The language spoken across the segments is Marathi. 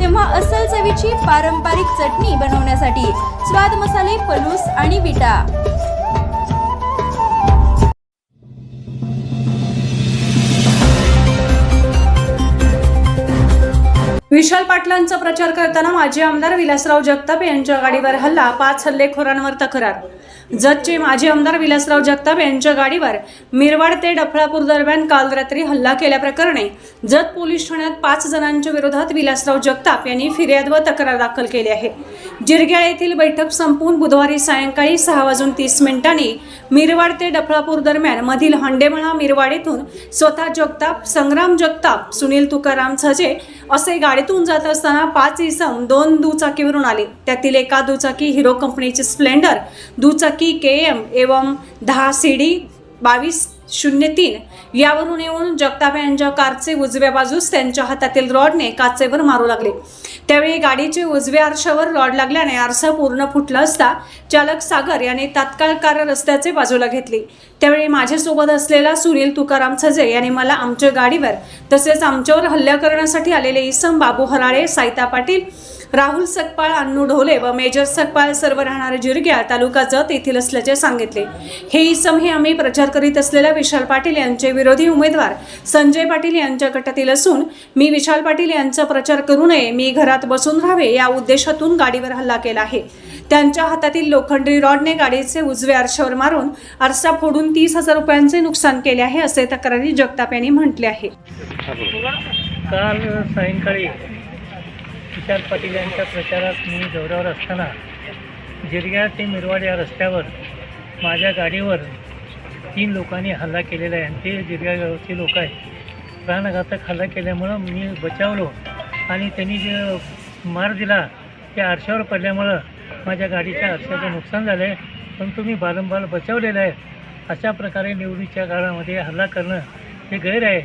तेव्हा अस्सल चवीची पारंपरिक चटणी बनवण्यासाठी स्वाद मसाले पलूस आणि विटा. विशाल पाटलांचा प्रचार करताना माजी आमदार विलासराव जगताप यांच्या गाडीवर हल्ला पाच हल्लेखोरांवर तक्रार. जतचे माजी आमदार विलासराव जगताप यांच्या गाडीवर मिरवाड ते डफळापूर दरम्यान काल रात्री हल्ला केल्याप्रकरणी जत पोलीस ठाण्यात पाच जणांच्या विरोधात विलासराव जगताप यांनी फिर्याद व तक्रार दाखल केली आहे. जिरग्याळ येथील बैठक संपवून बुधवारी सायंकाळी सहा वाजून तीस मिनिटांनी मिरवाड ते डफळापूर दरम्यान मधील हंडेमळा मिरवाड येथून स्वतः जगताप संग्राम जगताप सुनील तुकाराम झजे असे गाडीतून जात असताना पाच इसम दोन दुचाकीवरून आले. त्यातील एका दुचाकी हिरो कंपनीची स्प्लेंडर दुचाकी के एम एवं दहा सी डी बावीस शून्य तीन. यावरून येऊन जगताप यांच्या कारचे उजव्या बाजूस त्यांच्या हातातील रॉडने काचेवर मारू लागले. त्यावेळी गाडीचे उजव्या आरशावर रॉड लागल्याने आरसा पूर्ण फुटला असता चालक सागर याने तात्काळ कार रस्त्याचे बाजूला घेतली. त्यावेळी माझ्यासोबत असलेला सुनील तुकाराम सजे यांनी मला आमच्या गाडीवर तसेच आमच्यावर हल्ला करण्यासाठी आलेले इसम बाबू हराळे सायता पाटील राहुल सकपाळ अन्नू ढोले व मेजर सकपाळ सर्व राहणारे जिरग्या तालुका जत येथील असल्याचे सांगितले. हे इसम हे आम्ही प्रचार करीत असलेल्या विशाल पाटील यांचे विरोधी उमेदवार संजय पाटील यांच्या गटातील असून मी विशाल पाटील यांचा प्रचार करू नये मी घरात बसून राहावे या उद्देशातून गाडीवर हल्ला केला आहे. त्यांच्या हातातील लोखंडी रॉडने गाडीचे उजवे आरशावर मारून आरसा फोडून तीस हजार रुपयांचे नुकसान केले आहे असे तक्रारी जगताप यांनी म्हटले आहे. काल सायंकाळी विशाल पाटील यांच्या प्रचारात मी दौऱ्यावर असताना जिरग्या ते मिरवाड या रस्त्यावर माझ्या गाडीवर तीन लोकांनी हल्ला केलेला आहे आणि ते जिरग्या गावचे लोक आहेत. प्राणघातक हल्ला केल्यामुळं मी बचावलो आणि त्यांनी जे मार दिला त्या आरशावर पडल्यामुळं माझ्या गाडीच्या आरशाचं नुकसान झालं आहे परंतु मी बारंबार बचावलेलं आहे. अशा प्रकारे निवडणुकीच्या काळामध्ये हल्ला करणं हे गैर आहे.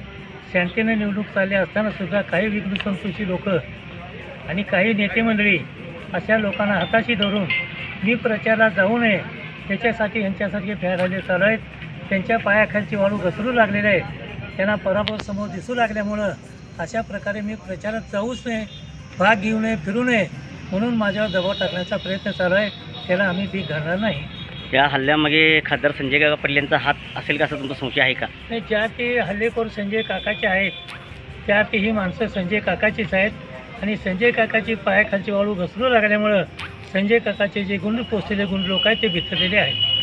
शांतीनं निवडणूक चालली असताना सुद्धा काही विघ्नसंतोषी लोक आणि काही नेते मंडळी अशा लोकांना हाताशी धरून मी प्रचारात जाऊ नये त्याच्यासाठी यांच्यासारखे फॅराले चालू आहेत. त्यांच्या पायाखालची वाळू घसरू लागलेले आहे त्यांना पराभव समोर दिसू लागल्यामुळं अशा प्रकारे मी प्रचारात जाऊच नये भाग घेऊ नये फिरू नये म्हणून माझ्यावर दबाव टाकण्याचा प्रयत्न चालू आहे. त्याला आम्ही भीक घालणार नाही. त्या हल्ल्यामागे खासदार संजय काका पाटील यांचा हात असेल का असं तुमचा संशय आहे का? नाही ज्या ते हल्लेखोर संजय काकाचे आहेत त्या ते ही माणसं संजय काकाचीच आहेत. आणि संजय काकाची पायाखालची वाळू घसरू लागल्यामुळं संजय काकाचे जे गुंड पोचलेले गुंड लोक आहेत ते भितरलेले आहेत.